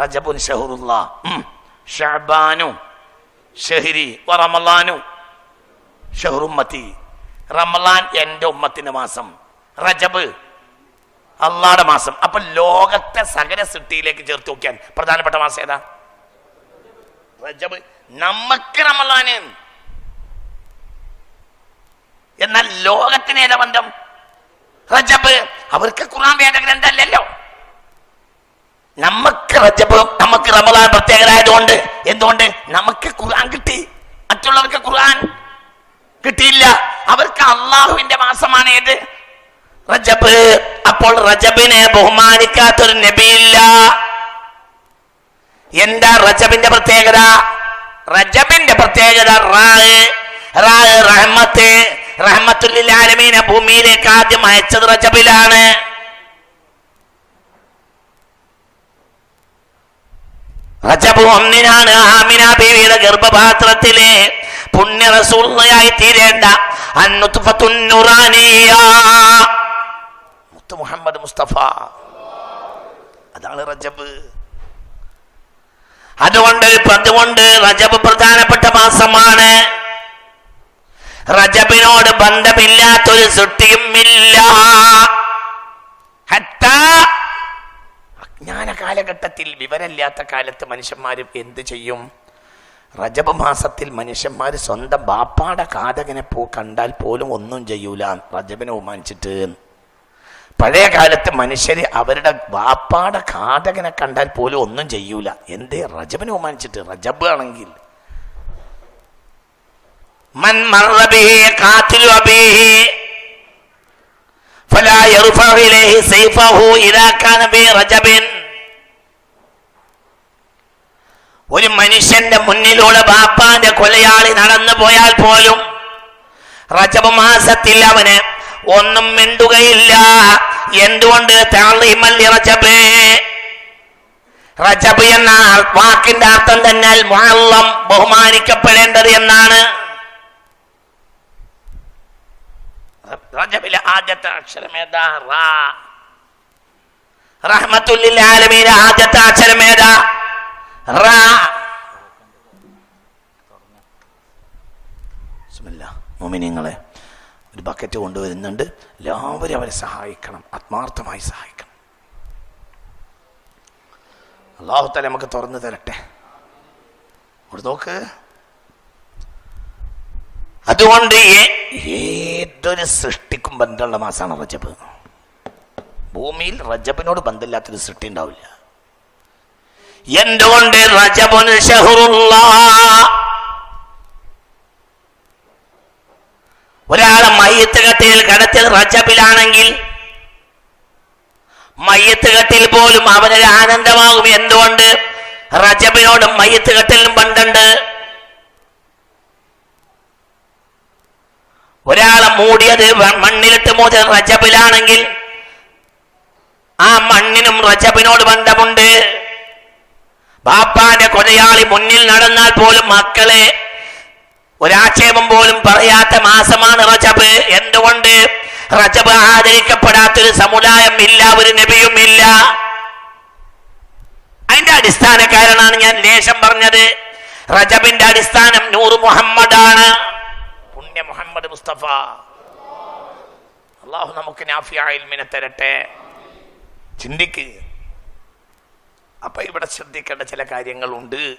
റജബുൻ ഷഹറുല്ല. ഷഹബാനു ഷഹരി റമലാനു. ഷഹറുമ്മത്തി. റമലാൻ എന്റെ ഉമ്മത്തിന്റെ മാസം. റജബ് അള്ളാടെ മാസം. അപ്പൊ ലോകത്തെ സകല സൃഷ്ടിയിലേക്ക് ചേർത്ത് നോക്കിയാൽ പ്രധാനപ്പെട്ട മാസം ഏതാ? റജബ്. നമുക്ക് റമലാന്. എന്നാൽ ലോകത്തിന് ഏതാ ബന്ധം? റജബ്. അവർക്ക് ഖുർആൻ വേദഗ്രന്ഥമല്ലല്ലോ. നമുക്ക് റജബ് നമുക്ക് റമദാൻ പ്രത്യേകരായതുകൊണ്ട്. എന്തുകൊണ്ട്? നമുക്ക് ഖുർആൻ കിട്ടി. മറ്റുള്ളവർക്ക് ഖുർആൻ കിട്ടിയില്ല. അവർക്ക് അള്ളാഹുവിന്റെ മാസമാണ് ഏത്? റജബ്. അപ്പോൾ റജബിനെ ബഹുമാനിക്കാത്തൊരു നബിയില്ല. എന്താ റജബിന്റെ പ്രത്യേകത? റജബിന്റെ പ്രത്യേകത റഹ്മത്ത്. റഹ്മത്തുല്ലിൽ ആലമീന ഭൂമിയിലേക്ക് ആദ്യം അയച്ചത് റജബിലാണ്. റജബ് ഒന്നിനാണ് ആമിന ബീവിയുടെ ഗർഭപാത്രത്തിലെ പുണ്യ റസൂള്ളയായി തീരേണ്ട മുത്ത് മുഹമ്മദ് മുസ്തഫ. അതാണ് റജബ്. അതുകൊണ്ട് അതുകൊണ്ട് റജബ് പ്രധാനപ്പെട്ട മാസമാണ്. റജബിനോട് ബന്ധമില്ലാത്തൊരു സൃഷ്ടിയും ഇല്ല. ഹത്താ അജ്ഞാന കാലഘട്ടത്തിൽ വിവരമില്ലാത്ത കാലത്ത് മനുഷ്യന്മാർ എന്ത് ചെയ്യും റജബ് മാസത്തിൽ മനുഷ്യന്മാർ സ്വന്തം ബാപ്പാടെ കാതകനെ പോ കണ്ടാൽ പോലും ഒന്നും ചെയ്യൂല റജബിനെ ബഹുമാനിച്ചിട്ട് പഴയ കാലത്ത് മനുഷ്യര് അവരുടെ ബാപ്പാടെ കാതകനെ കണ്ടാൽ പോലും ഒന്നും ചെയ്യൂല എന്തേ റജബിനെ ബഹുമാനിച്ചിട്ട് റജബ് ആണെങ്കിൽ മൻ മറ ബിഹി ഖാതിലു അബീഹി فلا يرفع إليه سيفه إذا كان برجب ഒരു മനുഷ്യന്റെ മുന്നിലൂടെ ബാപ്പാന്റെ കൊലയാളി നടന്നു പോയാൽ പോലും റജബ് മാസത്തിൽ അവന് ഒന്നും മിണ്ടുകയില്ല. എന്തുകൊണ്ട് റജബ്? റജബ് എന്ന വാക്കിന്റെ അർത്ഥം തന്നെ മുഅള്ളം ബഹുമാനിക്കപ്പെടേണ്ടത് എന്നാണ്. റജബിലെ ആദ്യത്തെ അക്ഷരമേതാ റാ. റഹ്മത്തുല്ലിൽ ആലമീന ആദ്യത്തെ റാ ബിസ്മില്ലാ, മോമിനിങ്ങളെ ഒരു ബക്കറ്റ് കൊണ്ടുവരുന്നുണ്ട്. എല്ലാവരും അവരെ സഹായിക്കണം. ആത്മാർത്ഥമായി സഹായിക്കണം. അള്ളാഹുത്തല നമുക്ക് തുറന്നു തരട്ടെ. നോക്ക്. അതുകൊണ്ട് ഏതൊരു സൃഷ്ടിക്കും ബന്ധമുള്ള മാസമാണ് റജബ്. ഭൂമിയിൽ റജബിനോട് ബന്ധമില്ലാത്തൊരു സൃഷ്ടി ഉണ്ടാവില്ല. എന്തുകൊണ്ട് റജബുൻ ഷഹറുള്ള ഒരാളെ മയ്യത്ത് കെട്ടിൽ കടത്തിയത് റജബിലാണെങ്കിൽ മയ്യത്ത് കെട്ടിൽ പോലും അവനൊരു ആനന്ദമാകും. എന്തുകൊണ്ട്? റജബിനോടും മയ്യത്ത് കെട്ടിലും പണ്ടുണ്ട്. ഒരാളെ മൂടിയത് മണ്ണിലിട്ട് മൂടിയത് റജബിലാണെങ്കിൽ ആ മണ്ണിനും റജബിനോട് ബന്ധമുണ്ട്. ബാപ്പാന്റെ കൊലയാളി മുന്നിൽ നടന്നാൽ പോലും മക്കളെ ഒരാക്ഷേപം പോലും പറയാത്ത മാസമാണ് റജബ്. എന്തുകൊണ്ട് റജബ് ആദരിക്കപ്പെടാത്തൊരു സമുദായം ഇല്ല ഒരു നബിയും ഇല്ല? അതിന്റെ അടിസ്ഥാന കാരണമാണ് ഞാൻ ലേശം പറഞ്ഞത്. റജബിന്റെ അടിസ്ഥാനം നൂറ് മുഹമ്മദാണ്. പുണ്യ മുഹമ്മദ് മുസ്തഫ. അള്ളാഹു നമുക്ക് നാഫിയായിൽമിനെ തരട്ടെ. ചിന്തിക്ക്. അപ്പൊ ഇവിടെ ശ്രദ്ധിക്കേണ്ട ചില കാര്യങ്ങളുണ്ട്.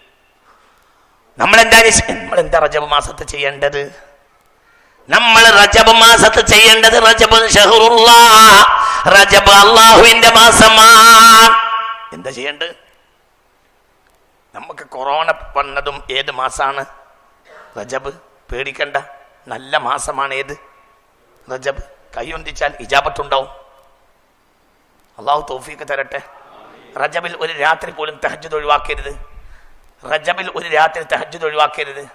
നമ്മൾ എന്താ നമ്മൾ എന്താ റജബ് മാസത്ത് ചെയ്യേണ്ടത്? നമ്മൾ റജബ് മാസത്ത് ചെയ്യേണ്ടത് റജബ് റജബ് അള്ളാഹുവിന്റെ മാസമാണ് എന്താ ചെയ്യേണ്ടത്? നമുക്ക് കൊറോണ വന്നതും ഏത് മാസമാണ് റജബ് പേടിക്കണ്ട. നല്ല മാസമാണ് ഏത്? റജബ്. കൈയൊന്തിച്ചാൽ ഇജാബത്തുണ്ടാവും. അള്ളാഹു തോഫിക്ക് തരട്ടെ. റജബിൽ ഒരു രാത്രി പോലും തഹജ്ജുദ് ഒഴിവാക്കരുത്. റജബിൽ ഒരു രാത്രി തഹജ്ജുദ് ഒഴിവാക്കരുത്.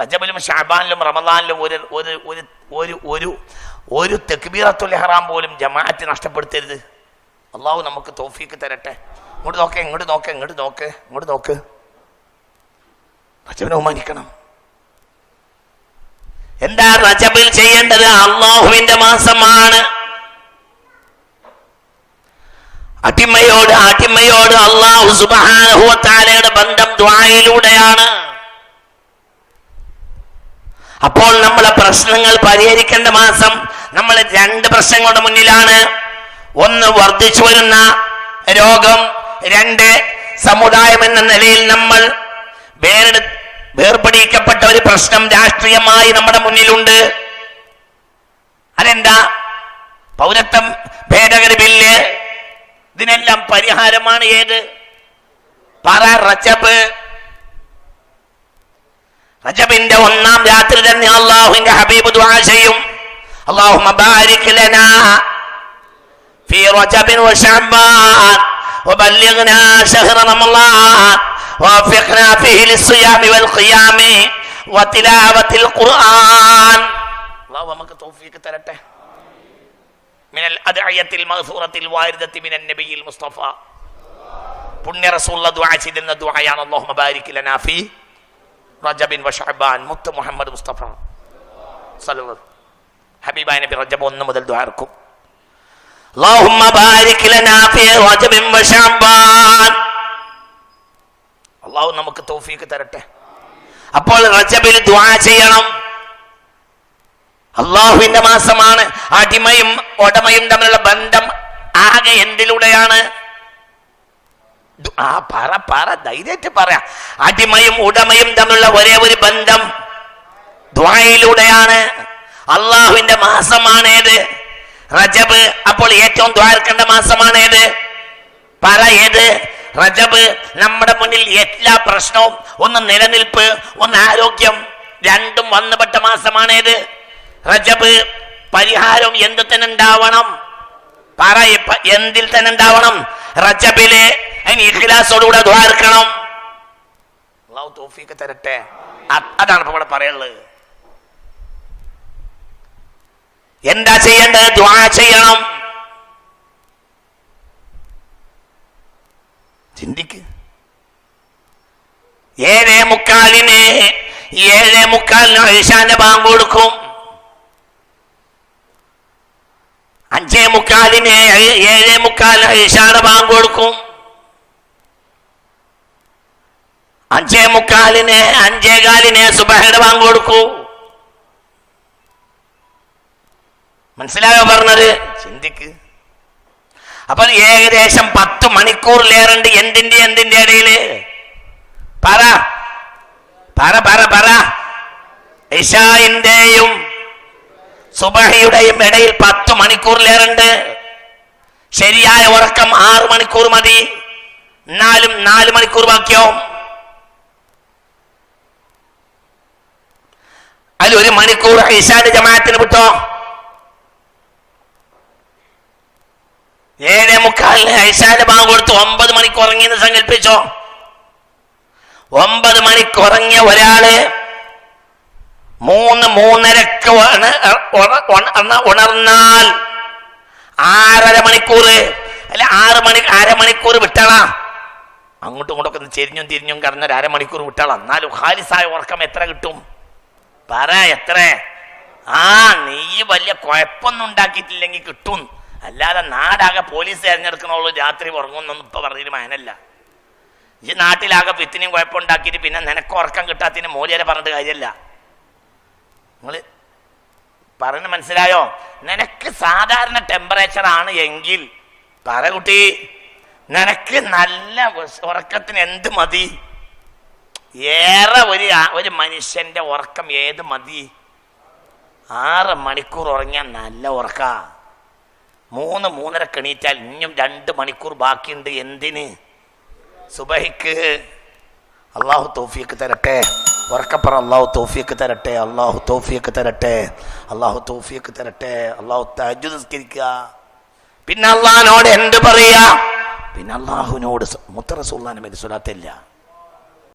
റജബിലും ഷാബാനിലും റമദാനിലും ഒരു ഒരു ഒരു ഒരു ഒരു ഒരു തെക്ബീറത്തുൽ ഇഹ്റാം പോലും ജമാഅത്ത് നഷ്ടപ്പെടുത്തരുത്. അള്ളാഹു നമുക്ക് തോഫീക്ക് തരട്ടെ. ഇങ്ങോട്ട് നോക്കേ ഇങ്ങോട്ട് നോക്കേ ഇങ്ങോട്ട് നോക്ക് ഇങ്ങോട്ട് നോക്ക്. റജബിനെ ബഹുമാനിക്കണം. എന്താ റജബിൽ ചെയ്യേണ്ടത്? അള്ളാഹുവിന്റെ മാസമാണ്. അടിമയോട് അടിമയോട് അള്ളാഹു ബന്ധം ദ്വായിലൂടെയാണ്. അപ്പോൾ നമ്മളെ പ്രശ്നങ്ങൾ പരിഹരിക്കേണ്ട മാസം നമ്മൾ രണ്ട് പ്രശ്നങ്ങളുടെ മുന്നിലാണ്. ഒന്ന് വർദ്ധിച്ചു വരുന്ന രോഗം രണ്ട് സമുദായം എന്ന നിലയിൽ നമ്മൾ വേർപെടിക്കപ്പെട്ട ഒരു പ്രശ്നം രാഷ്ട്രീയമായി നമ്മുടെ മുന്നിലുണ്ട്. അതെന്താ? പൗരത്വം ഭേദഗതി ബില്ല് ഇതിനെല്ലാം പരിഹാരമാണ് ഏത് പറ റജബ് റജബിന്റെ ഒന്നാം രാത്രി തന്നെ അള്ളാഹുവിന്റെ ഹബീബ് ദുആ ചെയ്യും اللهم بارك لنا في رجب وشعبان وبلغنا شهر رمضان ووفقنا فيه للصيام والقيام وتلاوة القرآن الله നമുക്ക് തൗഫീഖ് തരട്ടെ من الأدعية المغفورة الواردة من النبي المصطفى പുണ്യ റസൂള്ള ദുആ ചെയ്തിരുന്ന ദുആയാണ് അല്ലാഹുമ്മ ബാരിക് ലനാ ഫീ റജബിൻ വഷഅബാൻ മുത്ത് മുഹമ്മദ് മുസ്തഫ സല്ലല്ലാഹു ഹബീബായ നബി റജബ് ഒന്ന് മുതൽ ദ്വാർക്കും اللهم بارك لنا في رجب وشعبان അള്ളാഹു നമുക്ക് തൗഫീക്ക് തരട്ടെ അപ്പോൾ റജബിൽ ദുആ ചെയ്യണം അള്ളാഹുവിന്റെ മാസമാണ്. അടിമയും ഉടമയും തമ്മിലുള്ള ബന്ധം ആകെ എന്തിലൂടെയാണ്? ആ പറ പറ ധൈര്യമായിട്ട് പറയാം അടിമയും ഉടമയും തമ്മിലുള്ള ഒരേ ഒരു ബന്ധം ദ്വായിലൂടെയാണ്. അള്ളാഹുവിന്റെ മാസമാണേത്. റജബ് അപ്പോൾ ഏറ്റവും ദ്വാരക്കേണ്ട മാസമാണേത്. പറ ഏത്? റജബ് നമ്മുടെ മുന്നിൽ എല്ലാ പ്രശ്നവും ഒന്ന് നിലനിൽപ്പ് ഒന്ന് ആരോഗ്യം രണ്ടും വന്നുപെട്ട മാസമാണേത്. റജബ് പരിഹാരം എന്ത് തന്നെ ഉണ്ടാവണം പറ എന്തിൽ തന്നെ ഉണ്ടാവണം റജബിലെ അതിന് ഇഖ്ലാസോടുകൂടെ ദ്വാർക്കണം അള്ളാഹു തരട്ടെ. അതാണ് ഇവിടെ പറയുള്ളത് എന്താ ചെയ്യേണ്ടത്? ദ്വാ ചെയ്യണം. ചിന്തിക്ക്. ഏഴേ മുക്കാലിന് ഏഴേ മുക്കാലിന് ഐഷാന്റെ ബാങ്ക് കൊടുക്കും. അഞ്ചേ മുക്കാലിന് ഏഴേ മുക്കാലിന് ഐഷാന്റെ ബാങ്ക് കൊടുക്കും. അഞ്ചേ മുക്കാലിന് അഞ്ചേകാലിന് സുബഹയുടെ ബാങ്ക് കൊടുക്കൂ. മനസ്സിലായോ പറഞ്ഞത്? ചിന്തിക്ക്. അപ്പൊ ഏകദേശം പത്ത് മണിക്കൂറിലേറുണ്ട് എന്തിന്റെ എന്തിന്റെ ഇടയിൽ? പറ. പറ പറ പറ. ഇഷായിന്റെയും സുബഹയുടെയും ഇടയിൽ പത്ത് മണിക്കൂറിലേറുണ്ട്. ശരിയായ ഉറക്കം ആറ് മണിക്കൂർ മതി. എന്നാലും നാല് മണിക്കൂർ ബാക്കിയോ അതിൽ ഒരു മണിക്കൂർ ഇഷാന്റെ ജമാഅത്തിന് വിട്ടോ? ഏഴേ മുക്കാലിന് ഐഷാന്റെ ബാങ്ക് കൊടുത്ത് ഒമ്പത് മണിക്ക് ഉറങ്ങിയെന്ന് സങ്കല്പിച്ചോ? ഒമ്പത് മണിക്ക് ഉറങ്ങിയ ഒരാൾ മൂന്ന് മൂന്നരക്ക് ഉണ- ഉണ- ഉണ- ഉണർന്നാൽ. ആറര മണിക്കൂർ അല്ല ആറ് മണി അരമണിക്കൂർ വിട്ടാളാ. അങ്ങോട്ടും ഇങ്ങോട്ടൊക്കെ ചെരിഞ്ഞും തിരിഞ്ഞും കടന്ന ഒരു അരമണിക്കൂർ വിട്ടാളാ. എന്നാലും ഹാലിസായ ഉറക്കം എത്ര കിട്ടും? പറ എത്ര? ആ നീ വലിയ കുഴപ്പമൊന്നും ഉണ്ടാക്കിയിട്ടില്ലെങ്കിൽ കിട്ടും. അല്ലാതെ നാടാകെ പോലീസ് തിരഞ്ഞെടുക്കണുള്ളൂ രാത്രി ഉറങ്ങുന്നൊന്നും ഇപ്പൊ പറഞ്ഞൊരു മാനല്ല. ഈ നാട്ടിലാകെ പിത്തിനും കുഴപ്പമുണ്ടാക്കിയിട്ട് പിന്നെ നിനക്ക് ഉറക്കം കിട്ടാത്തതിന് മോലിയരെ പറഞ്ഞിട്ട് കാര്യമല്ല നിങ്ങൾ പറഞ്ഞ് മനസ്സിലായോ? നിനക്ക് സാധാരണ ടെമ്പറേച്ചർ ആണ് എങ്കിൽ പറ കുട്ടി. നിനക്ക് നല്ല ഉറക്കത്തിന് എന്ത് മതി? ഏറെ ഒരു ഒരു മനുഷ്യന്റെ ഉറക്കം ഏത് മതി? ആറ് മണിക്കൂർ ഉറങ്ങിയാൽ നല്ല ഉറക്ക. മൂന്ന് മൂന്നര കണീറ്റാൽ ഇനിയും രണ്ട് മണിക്കൂർ ബാക്കിയുണ്ട് എന്തിന്? സുബഹിക്ക്. അള്ളാഹു തോഫിക്ക് തരട്ടെ. ഉറക്കപ്പറ അള്ളാഹു തോഫിയൊക്കെ തരട്ടെ അള്ളാഹു തോഫിയൊക്കെ തരട്ടെ അള്ളാഹു തോഫിയൊക്കെ തരട്ടെ അള്ളാഹു താജു നിസ്കരിക്കുക. പിന്നെ അള്ളഹാനോട് എന്ത് പറയുക പിന്നെ അള്ളാഹുവിനോട് മുത്തറസുല്ലാനും സ്വലാത്തില്ല